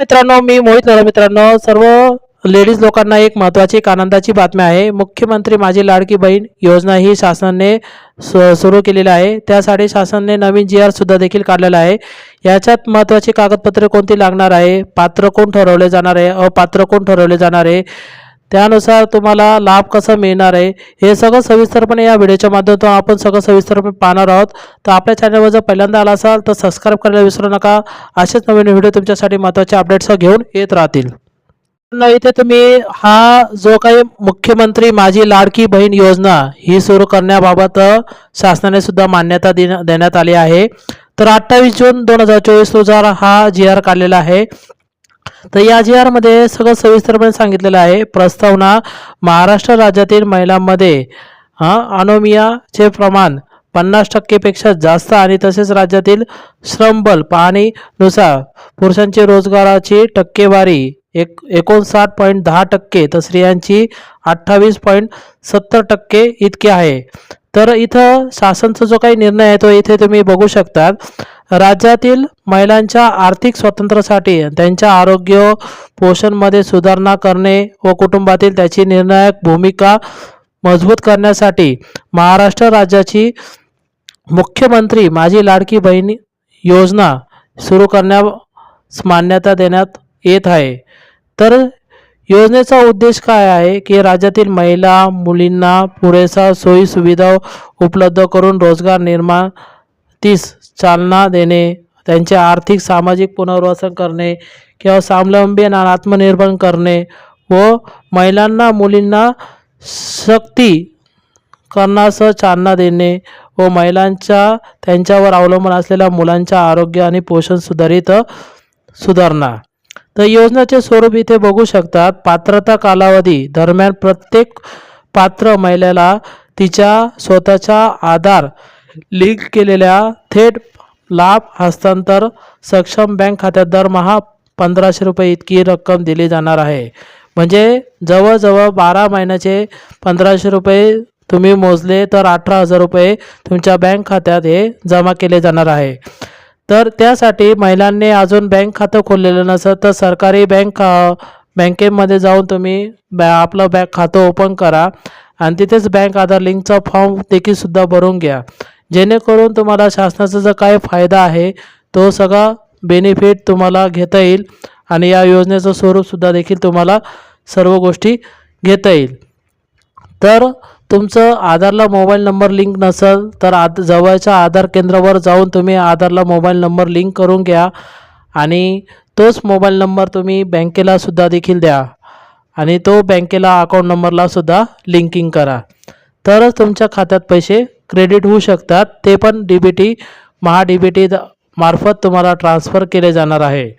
मित्रांनो मी मोहित झालं मित्रांनो. सर्व लेडीज लोकांना एक महत्त्वाची एक आनंदाची बातमी आहे. मुख्यमंत्री माझी लाडकी बहीण योजना ही शासनाने सु सुरू केलेली आहे. त्यासाठी शासनाने नवीन जी आर सुद्धा देखील काढलेला आहे. याच्यात महत्त्वाची कागदपत्रे कोणती लागणार आहे? पात्र कोण ठरवले जाणार आहे? अपात्र कोण ठरवले जाणार आहे? त्यानुसार तुम्हाला लाभ कसा मिळणार आहे हे सगळं सविस्तरपणे या व्हिडिओच्या माध्यमातून आपण सगळं सविस्तरपणे पाहणार आहोत. तर आपल्या चॅनलवर जर पहिल्यांदा आला असाल तर सबस्क्राईब करायला विसरू नका. असेच नवीन व्हिडिओ तुमच्यासाठी महत्त्वाचे अपडेट्स घेऊन येत राहतील. इथे तुम्ही हा जो काही मुख्यमंत्री माझी लाडकी बहीण योजना ही सुरू करण्याबाबत शासनाने सुद्धा मान्यता देण्या देण्यात आली आहे. तर अठ्ठावीस जून दोन हजार चोवीस रोजार हा जी आर काढलेला आहे. तर या जी आरमध्ये सगळं सविस्तरपणे सांगितलेलं आहे. प्रस्तावना महाराष्ट्र राज्यातील महिलांमध्ये अनोमियाचे प्रमाण पन्नास टक्केपेक्षा जास्त आणि तसेच राज्यातील श्रमबल पाहणीनुसार पुरुषांची रोजगाराची टक्केवारी एक एकोणसाठ पॉईंट दहा टक्के तर स्त्रियांची अठ्ठावीस पॉईंट सत्तर टक्के इतके आहे. तर इथं शासनचा जो काही निर्णय आहे तो इथे तुम्ही बघू शकतात. राज्यातील महिलांच्या आर्थिक स्वातंत्र्यासाठी त्यांच्या आरोग्य पोषणमध्ये सुधारणा करणे व कुटुंबातील त्याची निर्णायक भूमिका मजबूत करण्यासाठी महाराष्ट्र राज्याची मुख्यमंत्री माझी लाडकी बहीण योजना सुरू करण्यास मान्यता देण्यात येत आहे. तर योजनेचा उद्देश काय आहे की राज्यातील महिला मुलींना पुरेसा सोयी सुविधा उपलब्ध करून रोजगार निर्माण तीस चालना देणे त्यांचे आर्थिक सामाजिक पुनर्वसन करणे किंवा स्वावलंबी आणि आत्मनिर्भर करणे व महिलांना मुलींना शक्ती करण्यासह चालना देणे व महिलांच्या त्यांच्यावर अवलंबून असलेल्या मुलांच्या आरोग्य आणि पोषण सुधारित सुधारणा. तर योजनेचे स्वरूप इथे बघू शकतात. पात्रता कालावधी दरम्यान प्रत्येक पात्र महिलेला तिच्या स्वतःच्या आधार लिंक केलेल्या थेट लाभ हस्तांतर सक्षम बँक खात्यात दरमहा पंधराशे रुपये इतकी रक्कम दिली जाणार आहे. म्हणजे जवळजवळ बारा महिन्याचे पंधराशे रुपये तुम्ही मोजले तर अठरा हजार रुपये तुमच्या बँक खात्यात हे जमा केले जाणार आहे. तर त्यासाठी महिलांनी अजून बँक खातं खोललेलं नसतं तर सरकारी बँक बँकेमध्ये जाऊन तुम्ही बॅ आपलं बँक खातं ओपन करा. आणि तिथेच बँक आधार लिंकचा फॉर्म देखील सुद्धा भरून घ्या. जेणेकरून तुम्हाला शासनाचा जो काय फायदा आहे तो सगळा बेनिफिट तुम्हाला घेता येईल आणि या योजनेचं स्वरूपसुद्धा देखील तुम्हाला सर्व गोष्टी घेता येईल. तर तुमचं आधारला मोबाईल नंबर लिंक नसेल तर आद जवळच्या आधार केंद्रावर जाऊन तुम्ही आधारला मोबाईल नंबर लिंक करून घ्या आणि तोच मोबाईल नंबर तुम्ही बँकेला सुद्धा देखील द्या आणि तो बँकेला अकाउंट नंबरला सुद्धा लिंकिंग करा. तरच तुमच्या खात्यात पैसे क्रेडिट होऊ शकतात. ते पण D B T Maha D B T मार्फत तुम्हाला ट्रान्सफर केले जाणार आहे.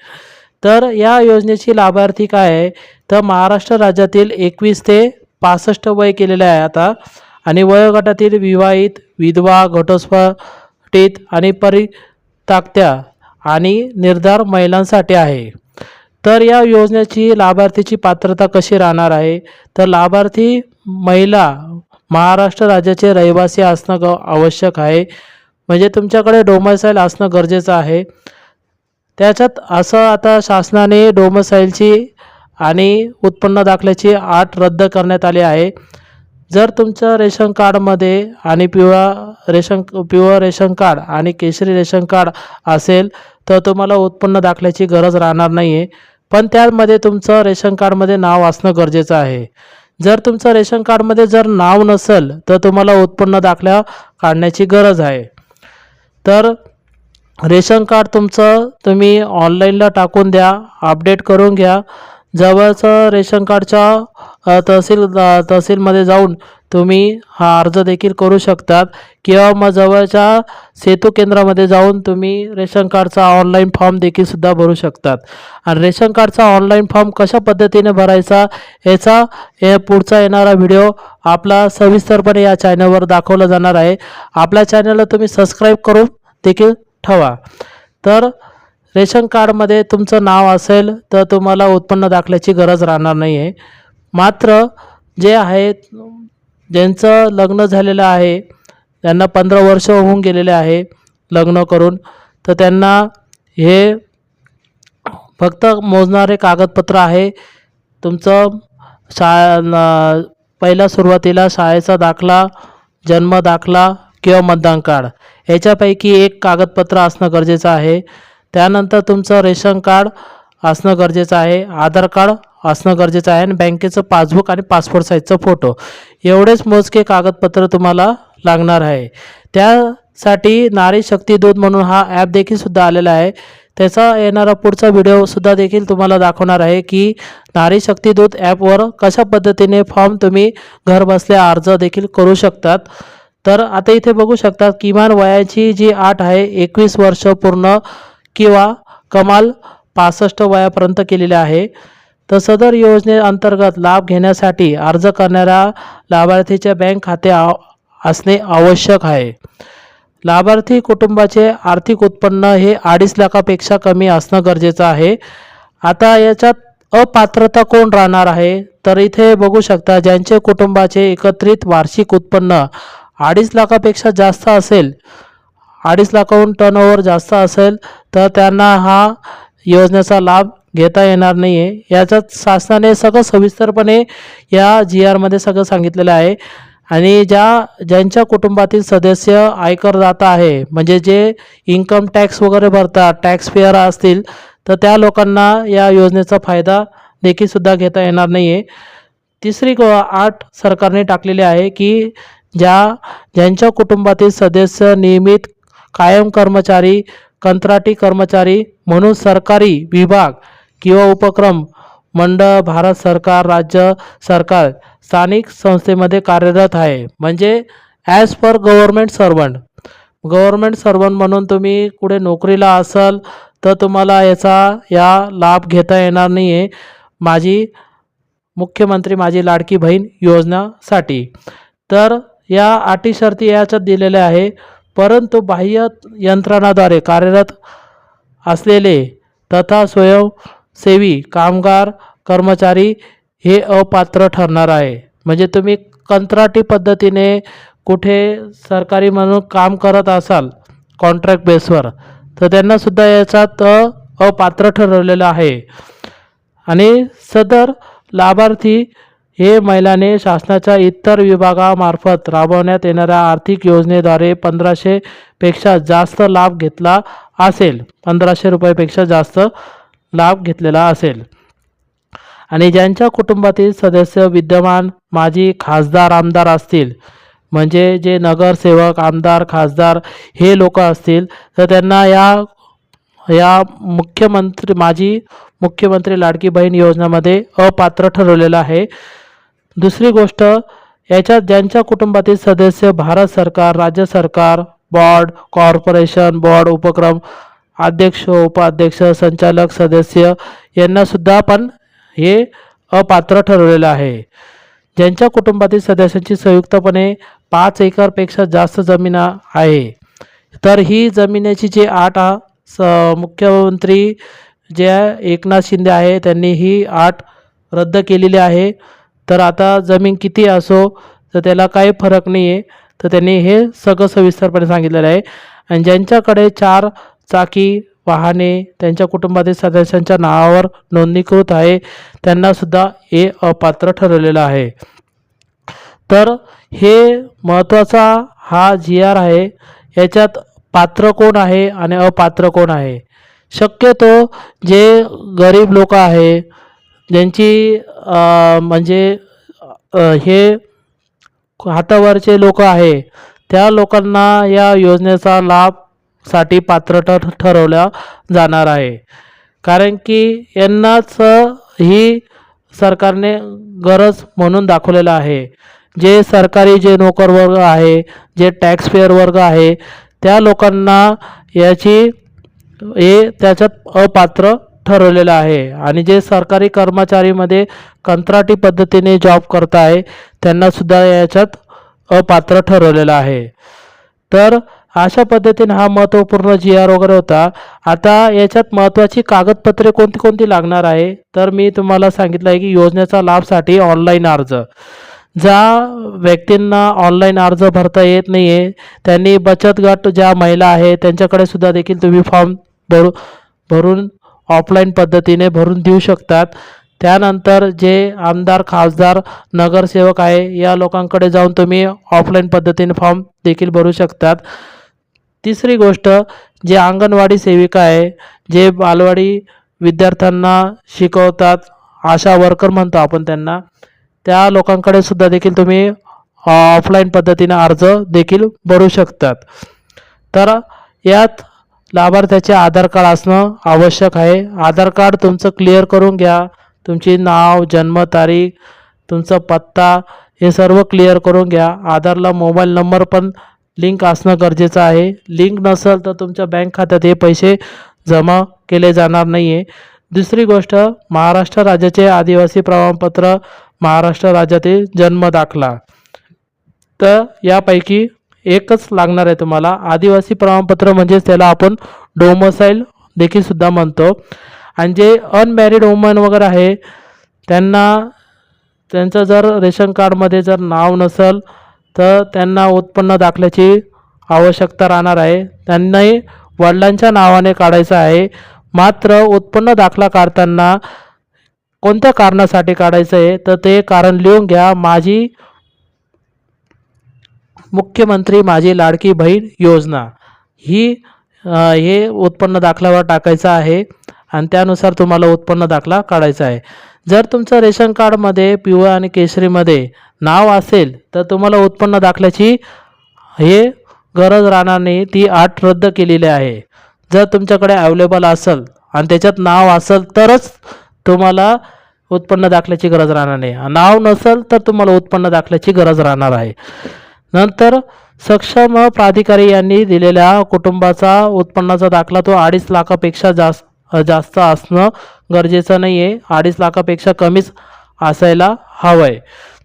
तर या योजनेची लाभार्थी काय आहे? तर महाराष्ट्र राज्यातील एकवीस ते पासष्ट वय केलेले आहे आता. आणि वयोगटातील विवाहित विधवा घटस्फोटित आणि परिताक्त्या आणि निर्धार महिलांसाठी आहे. तर या योजनेची लाभार्थीची पात्रता कशी राहणार आहे? तर लाभार्थी महिला महाराष्ट्र राज्याचे रहिवासी असणं ग आवश्यक आहे. म्हणजे तुमच्याकडे डोमसाईल असणं गरजेचं आहे. त्याच्यात असं आता शासनाने डोमसाईलची आणि उत्पन्न दाखल्याची आठ रद्द करण्यात आली आहे. जर तुमचं रेशन कार्डमध्ये आणि पिवळा रेशन पिवळं रेशन कार्ड आणि केशरी रेशन कार्ड असेल तर तुम्हाला उत्पन्न दाखल्याची गरज राहणार नाही आहे पण त्यामध्ये तुमचं रेशन कार्डमध्ये नाव असणं गरजेचं आहे. जर तुमचं रेशन कार्डमध्ये जर नाव नसेल तर तुम्हाला उत्पन्न दाखल्या काढण्याची गरज आहे. तर रेशन कार्ड तुमचं तुम्ही ऑनलाईनला टाकून द्या अपडेट करून घ्या. जवळचं रेशन कार्डच्या तहसील तहसीलमध्ये जाऊन तुम्ही हा अर्ज देखील करू शकतात किंवा मग जवळच्या सेतू केंद्रामध्ये जाऊन तुम्ही रेशन कार्डचा ऑनलाईन फॉर्म देखील सुद्धा भरू शकतात. आणि रेशन कार्डचा ऑनलाईन फॉर्म कशा पद्धतीने भरायचा याचा हे पुढचा येणारा व्हिडिओ आपला सविस्तरपणे या चॅनलवर दाखवला जाणार आहे. आपल्या चॅनलला तुम्ही सबस्क्राईब करून देखील ठेवा. तर रेशन कार्डमध्ये तुमचं नाव असेल तर तुम्हाला उत्पन्न दाखल्याची गरज राहणार नाही आहे मात्र जे आहेत ज्यांचं लग्न झालेलं आहे त्यांना पंधरा वर्ष होऊन गेलेले आहे लग्न करून तर त्यांना हे फक्त मोजणारे कागदपत्र आहे. तुमचं शा न- पहिला सुरुवातीला शाळेचा दाखला जन्म दाखला किंवा मतदान कार्ड याच्यापैकी एक कागदपत्र असणं गरजेचं आहे. त्यानंतर तुमचं रेशन कार्ड असणं गरजेचं आहे. आधार कार्ड असणं गरजेचं आहे. आणि बँकेचं पासबुक आणि पासपोर्ट साईजचा फोटो एवढेच मोजके कागदपत्र तुम्हाला लागणार आहे. त्यासाठी नारी शक्ती दूध म्हणून हा ॲप देखील सुद्धा आलेला आहे. त्याचा येणारा पुढचा व्हिडिओसुद्धा देखील तुम्हाला दाखवणार आहे की नारी शक्ती दूत ॲपवर कशा पद्धतीने फॉर्म तुम्ही घरबसल्या अर्ज देखील करू शकतात. तर आता इथे बघू शकतात किमान वयाची जी आठ आहे एकवीस वर्ष पूर्ण किंवा कमाल पासष्ट वयापर्यंत केलेली आहे. तर सदर योजनेअंतर्गत लाभ घेण्यासाठी अर्ज करणाऱ्या लाभार्थीचे बँक खाते असणे आवश्यक आहे. लाभार्थी कुटुंबाचे आर्थिक उत्पन्न हे अडीच लाखापेक्षा कमी असणं गरजेचं आहे. आता याच्यात अपात्रता कोण राहणार आहे? तर इथे बघू शकता ज्यांचे कुटुंबाचे एकत्रित वार्षिक उत्पन्न अडीच लाखापेक्षा जास्त असेल अडीच लाखाहून टर्नओव्हर जास्त असेल तर त्यांना हा योजनेचा लाभ घेता येणार नाही आहे याच्यात शासनाने सगळं सविस्तरपणे या जी आरमध्ये सगळं सांगितलेलं आहे. आणि ज्या ज्यांच्या कुटुंबातील सदस्य आयकरदाता आहे म्हणजे जे इन्कम टॅक्स वगैरे भरतात टॅक्स पेअर असतील तर त्या लोकांना या योजनेचा फायदा देखील सुद्धा घेता येणार नाही आहे तिसरी आठ सरकारने टाकलेली आहे की ज्या ज्यांच्या कुटुंबातील सदस्य नियमित कायम कर्मचारी कंत्राटी कर्मचारी म्हणून सरकारी विभाग किंवा उपक्रम मंडळ भारत सरकार राज्य सरकार स्थानिक संस्थेमध्ये कार्यरत आहे. म्हणजे as per government servant government servant म्हणून तुम्ही कुठे नोकरीला असाल तर तुम्हाला याचा या लाभ घेता येणार नाही आहे माझी मुख्यमंत्री माझी लाडकी बहीण योजनासाठी. तर या अटी शर्ती याच्यात दिलेल्या आहे. परंतु बाह्य यंत्रणाद्वारे कार्यरत असलेले तथा स्वयं सेवी कामगार कर्मचारी हे अपात्र ठरणार आहे. म्हणजे तुम्ही कंत्राटी पद्धतीने कुठे सरकारी म्हणून काम करत असाल कॉन्ट्रॅक्ट बेसवर तर त्यांनासुद्धा याच्यात अपात्र ठरवलेलं आहे. आणि सदर लाभार्थी हे महिलाने शासनाच्या इतर विभागामार्फत राबवण्यात येणाऱ्या आर्थिक योजनेद्वारे पंधराशेपेक्षा जास्त लाभ घेतला असेल. पंधराशे रुपयापेक्षा जास्त लाभ घेतलेला असेल. आणि ज्यांच्या कुटुंबातील सदस्य विद्यमान माजी खासदार आमदार असतील म्हणजे जे नगरसेवक आमदार खासदार हे लोक असतील तर त्यांना या या मुख्यमंत्री माजी मुख्यमंत्री लाडकी बहीण योजनेमध्ये अपात्र ठरवलेलं आहे. दुसरी गोष्ट याच्यात ज्यांच्या कुटुंबातील सदस्य भारत सरकार राज्य सरकार बॉर्ड कॉर्पोरेशन बॉर्ड उपक्रम अध्यक्ष उपाध्यक्ष संचालक सदस्य यांनासुद्धा पण हे अपात्र ठरवलेलं आहे. ज्यांच्या कुटुंबातील सदस्यांची संयुक्तपणे पाच एकरपेक्षा जास्त जमीन आहे. तर ही जमिनीची जी आठ स मुख्यमंत्री जे एकनाथ शिंदे आहे त्यांनी ही आठ रद्द केलेली आहे. तर आता जमीन किती असो तर त्याला काही फरक नाही आहे तर त्यांनी हे सगळं सविस्तरपणे सांगितलेलं आहे. आणि ज्यांच्याकडे चार चाकी वाहने त्यांच्या कुटुंबातील सदस्यांच्या नावावर नोंदणीकृत आहे. त्यांनासुद्धा हे अपात्र ठरवलेलं आहे. तर हे महत्त्वाचा हा जी आर आहे. याच्यात पात्र कोण आहे आणि अपात्र कोण आहे? शक्यतो जे गरीब लोक आहे ज्यांची म्हणजे हे हातावरचे लोक आहे त्या लोकांना या योजनेचा लाभ साठी पात्र ठर ठरवल्या जाणार आहे. कारण की यांनाच ही सरकारने गरज म्हणून दाखवलेलं आहे. जे सरकारी जे नोकर वर्ग आहे जे टॅक्स पेअर वर्ग आहे त्या लोकांना याची हे त्याच्यात अपात्र ठरवलेलं आहे. आणि जे सरकारी कर्मचारीमध्ये कंत्राटी पद्धतीने जॉब करत आहे त्यांनासुद्धा याच्यात अपात्र ठरवलेलं आहे. तर अशा पद्धतीने हा महत्त्वपूर्ण जी आर वगैरे होता. आता याच्यात महत्त्वाची कागदपत्रे कोणती कोणती लागणार आहे? तर मी तुम्हाला सांगितलं आहे की योजनेचा लाभसाठी ऑनलाईन अर्ज. ज्या व्यक्तींना ऑनलाईन अर्ज भरता येत नाही आहे त्यांनी बचत गट ज्या महिला आहे त्यांच्याकडे सुद्धा देखील तुम्ही फॉर्म भरू भरून ऑफलाईन पद्धतीने भरून देऊ शकतात. त्यानंतर जे आमदार खासदार नगरसेवक आहे या लोकांकडे जाऊन तुम्ही ऑफलाईन पद्धतीने फॉर्म देखील भरू शकतात. तिसरी गोष्ट जे अंगणवाडी सेविका आहे जे बालवाडी विद्यार्थ्यांना शिकवतात आशा वर्कर म्हणतो आपण त्यांना त्या लोकांकडे सुद्धा देखील तुम्ही ऑफलाईन पद्धतीने अर्ज देखील भरू शकतात. तर यात लाभार्थ्याचे आधार कार्ड असणं आवश्यक आहे. आधार कार्ड तुमचं क्लिअर करून घ्या. तुमची नाव जन्मतारीख तुमचा पत्ता हे सर्व क्लिअर करून घ्या. आधारला मोबाईल नंबर पण लिंक असणं गरजेचं आहे. लिंक नसेल तर तुमच्या बँक खात्यात हे पैसे जमा केले जाणार नाही आहे दुसरी गोष्ट महाराष्ट्र राज्याचे आदिवासी प्रमाणपत्र महाराष्ट्र राज्यातील जन्म दाखला. तर यापैकी एकच लागणार आहे तुम्हाला. आदिवासी प्रमाणपत्र म्हणजेच त्याला आपण डोमसाईल देखील सुद्धा म्हणतो. आणि जे अनमॅरिड वुमन वगैरे आहे त्यांना त्यांचं जर रेशन कार्डमध्ये जर नाव नसेल तर त्यांना उत्पन्न दाखल्याची आवश्यकता राहणार आहे. त्यांनाही वडिलांच्या नावाने काढायचं आहे. मात्र उत्पन्न दाखला काढताना कोणत्या कारणासाठी काढायचं आहे? तर ते कारण लिहून घ्या. माझी मुख्यमंत्री माझी लाडकी बहीण योजना. ही हे उत्पन्न दाखल्यावर टाकायचं आहे आणि त्यानुसार तुम्हाला उत्पन्न दाखला काढायचा आहे. जर तुमचं रेशन कार्डमध्ये पिवळं आणि केशरीमध्ये नाव असेल तर तुम्हाला उत्पन्न दाखल्याची हे गरज राहणार नाही ती आठ रद्द केलेली आहे. जर तुमच्याकडे अवेलेबल असेल आणि त्याच्यात नाव असेल तरच तुम्हाला उत्पन्न दाखल्याची गरज राहणार नाही. नाव नसेल तर तुम्हाला उत्पन्न दाखल्याची गरज राहणार आहे. नंतर सक्षम प्राधिकारी यांनी दिलेल्या कुटुंबाचा उत्पन्नाचा दाखला तो अडीच लाखापेक्षा जास्त जास्त असणं गरजेचं नाही आहे अडीच लाखापेक्षा कमीच असायला हवं आहे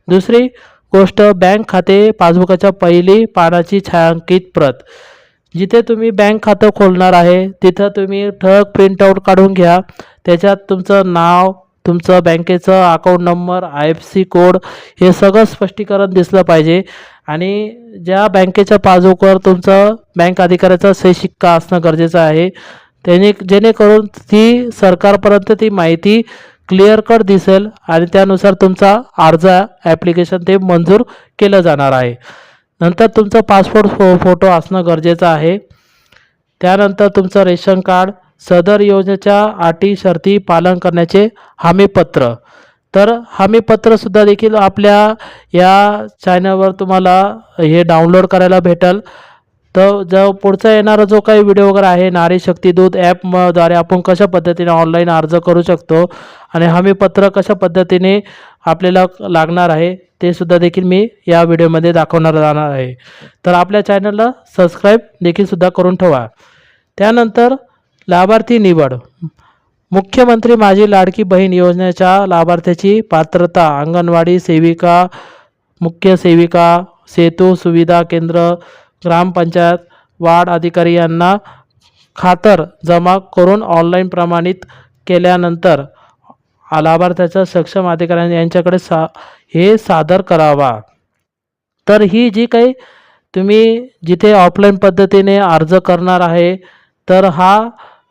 दुसरी गोष्ट बँक खाते पासबुकाच्या पहिली पानाची छायांकित प्रत. जिथे तुम्ही बँक खातं खोलणार आहे तिथं तुम्ही ठळक प्रिंटआउट काढून घ्या. त्याच्यात तुमचं नाव तुमचं बँकेचं account number I F C code हे सगळं स्पष्टीकरण दिसलं पाहिजे. आणि ज्या बँकेच्या पासबुकवर तुमचं बँक अधिकाऱ्याचा सही शिक्का असणं गरजेचं आहे त्याने जेणेकरून ती सरकारपर्यंत ती माहिती क्लिअर कट दिसेल आणि त्यानुसार तुमचा अर्ज ॲप्लिकेशन ते मंजूर केलं जाणार आहे. नंतर तुमचं पासपोर्ट फो फोटो असणं गरजेचं आहे. त्यानंतर तुमचं रेशन कार्ड सदर योजनेच्या अटी शर्ती पालन करण्याचे हमीपत्र. तर हमीपत्रसुद्धा देखील आपल्या या चॅनलवर तुम्हाला हे डाउनलोड करायला भेटेल. तर जो पुढचा येणारा जो काही व्हिडिओ वगैरे आहे नारी शक्ती दूत ॲपद्वारे आपण कशा पद्धतीने ऑनलाईन अर्ज करू शकतो आणि हमीपत्र कशा पद्धतीने आपल्याला लागणार आहे ते सुद्धा देखील मी या व्हिडिओमध्ये दाखवणार जाणार आहे. तर आपल्या चॅनलला सबस्क्राईब देखील सुद्धा करून ठेवा. त्यानंतर लाभार्थी निवड. मुख्यमंत्री माझी लाडकी बहीण योजनेच्या लाभार्थ्याची पात्रता अंगणवाडी सेविका मुख्य सेविका सेतू सुविधा केंद्र ग्रामपंचायत वार्ड अधिकारी यांना खातर जमा करून ऑनलाईन प्रमाणित केल्यानंतर लाभार्थ्याचा सक्षम अधिकाऱ्यांनी यांच्याकडे सा हे सादर करावा. तर ही जी काही तुम्ही जिथे ऑफलाईन पद्धतीने अर्ज करणार आहे तर हा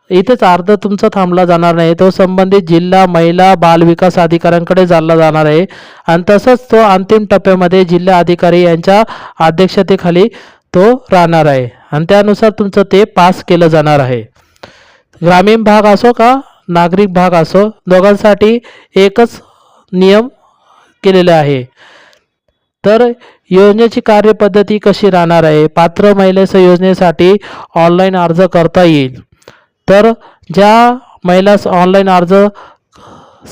इथेच अर्ज तुमचा थांबला जाणार नाही. तो संबंधित जिल्हा महिला बालविकास अधिकाऱ्यांकडे चालला जाणार आहे. आणि तसंच तो अंतिम टप्प्यामध्ये जिल्हा अधिकारी यांच्या अध्यक्षतेखाली तो राहणार आहे. आणि त्यानुसार तुमचं ते पास केलं जाणार आहे. ग्रामीण भाग असो का नागरिक भाग असो दोघांसाठी एकच नियम केलेले आहे. तर योजनेची कार्यपद्धती कशी राहणार आहे? पात्र महिलेचं योजनेसाठी ऑनलाईन अर्ज करता येईल. तर ज्या महिलास ऑनलाईन अर्ज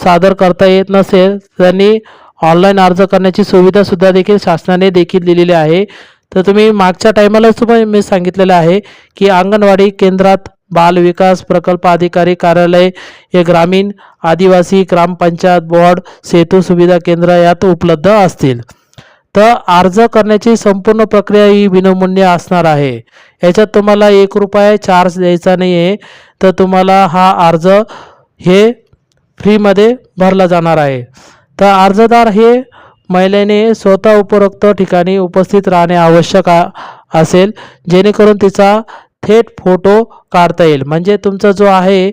सादर करता येत नसेल त्यांनी ऑनलाईन अर्ज करण्याची सुविधासुद्धा देखील शासनाने देखील दिलेली आहे. तर तुम्ही मागच्या टायमाला सुद्धा मी सांगितलेलं आहे की अंगणवाडी केंद्रात बाल विकास प्रकल्प अधिकारी कार्यालय हे ग्रामीण आदिवासी ग्रामपंचायत बोर्ड सेतू सुविधा केंद्र यात उपलब्ध असतील. तर अर्ज करण्याची संपूर्ण प्रक्रिया ही विनामूल्य असणार आहे. याच्यात तुम्हाला एक रुपये चार्ज द्यायचा नाही आहे तर तुम्हाला हा अर्ज हे फ्रीमध्ये भरला जाणार आहे. तर अर्जदार हे महिलेने स्वतः उपरोक्त ठिकाणी उपस्थित राहणे आवश्यक आ असेल जेणेकरून तिचा थेट फोटो काढता येईल. म्हणजे तुमचा जो आहे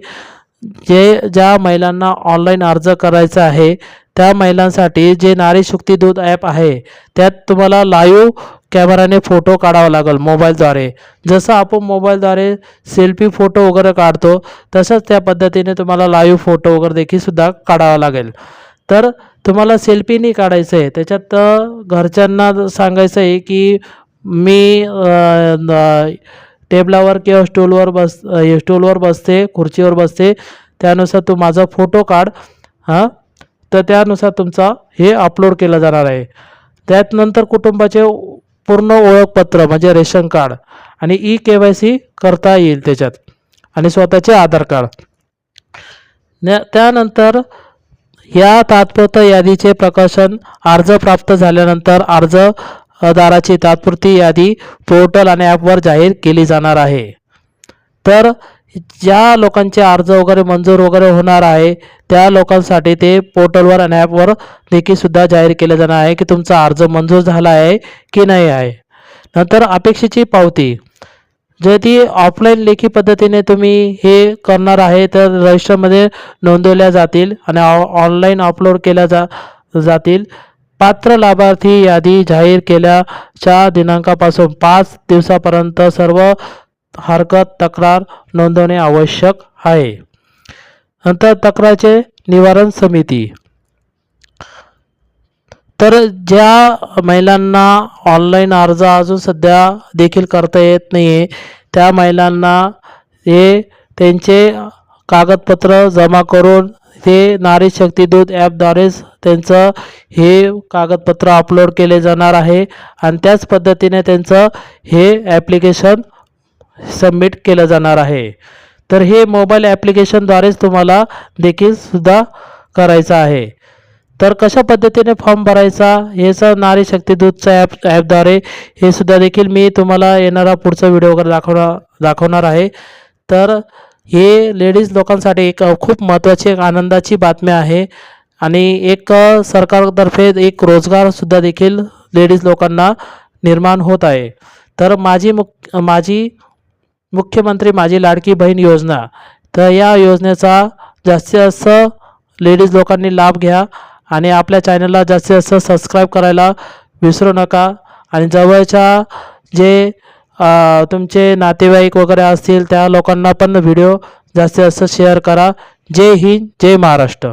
जे ज्या महिलांना ऑनलाईन अर्ज करायचा आहे त्या महिलांसाठी जे नारी शक्ती दूत ॲप आहे त्यात तुम्हाला लाईव्ह कॅमेराने फोटो काढावा लागेल मोबाईलद्वारे. जसं आपण मोबाईलद्वारे सेल्फी फोटो वगैरे काढतो तसंच त्या पद्धतीने तुम्हाला लाईव्ह फोटो वगैरे देखील सुद्धा काढावा लागेल. तर तुम्हाला सेल्फी नाही काढायचं आहे त्याच्यात घरच्यांना सांगायचं आहे की मी टेबलावर किंवा स्टूलवर बस स्टूलवर बसते खुर्चीवर बसते. त्यानुसार तू माझा फोटो काढ हां? तर त्यानुसार तुमचा हे अपलोड केलं जाणार आहे. त्यात नंतर कुटुंबाचे पूर्ण ओळखपत्र म्हणजे रेशन कार्ड आणि ई के वाय सी करता येईल त्याच्यात आणि स्वतःचे आधार कार्ड. न त्यानंतर या तात्पुरत्या यादीचे प्रकाशन अर्ज प्राप्त झाल्यानंतर अर्ज दाराची तात्पुरती यादी पोर्टल आणि ॲपवर जाहीर केली जाणार आहे. तर ज्या लोकांचे अर्ज वगैरे मंजूर वगैरे होणार आहे त्या लोकांसाठी ते पोर्टलवर आणि ॲपवर देखील सुद्धा जाहीर केलं जाणार आहे की तुमचा अर्ज मंजूर झाला आहे की नाही आहे. नंतर अपेक्षेची पावती. जर ती ऑफलाईन लेखी पद्धतीने तुम्ही हे करणार आहे तर रजिस्टरमध्ये नोंदवल्या जातील आणि ऑनलाईन अपलोड केल्या जा जातील. पात्र लाभार्थी यादी जाहीर केल्याच्या दिनांकापासून पाच दिवसापर्यंत सर्व हरकत तक्रार नोंदवणे आवश्यक आहे. नंतर तक्रारचे निवारण समिती. तर ज्या महिलांना ऑनलाईन अर्ज अजून सध्या देखील करता येत नाही आहे त्या महिलांना हे त्यांचे कागदपत्र जमा करून ते नारी शक्ती दूत ॲपद्वारेच त्यांचं हे कागदपत्र अपलोड केले जाणार आहे आणि त्याच पद्धतीने त्यांचं हे ॲप्लिकेशन सबमिट केलं जाणार आहे. तर हे मोबाईल ॲप्लिकेशनद्वारेच तुम्हाला देखील सुद्धा करायचं आहे. तर कशा पद्धतीने फॉर्म भरायचा? हे सर नारी शक्ती ॲप ॲपद्वारे हे सुद्धा देखील मी तुम्हाला येणारा पुढचा व्हिडिओ वगैरे दाखवणार दाखवणार आहे. तर हे लेडीज लोकांसाठी एक खूप महत्त्वाची एक आनंदाची बातमी आहे. आणि एक सरकारतर्फे एक रोजगारसुद्धा देखील लेडीज लोकांना निर्माण होत आहे. तर माझी मुख माझी मुख्यमंत्री माझी लाडकी बहीण योजना. तर या योजनेचा जास्तीत जास्त लेडीज लोकांनी लाभ घ्या. आणि आपल्या चॅनलला जास्तीत जास्त सबस्क्राईब करायला विसरू नका. आणि जवळच्या जे तुमचे नातेवाईक वगैरे असतील त्या लोकांना पण व्हिडिओ जास्तीत जास्त शेअर करा. जय हिंद जय महाराष्ट्र.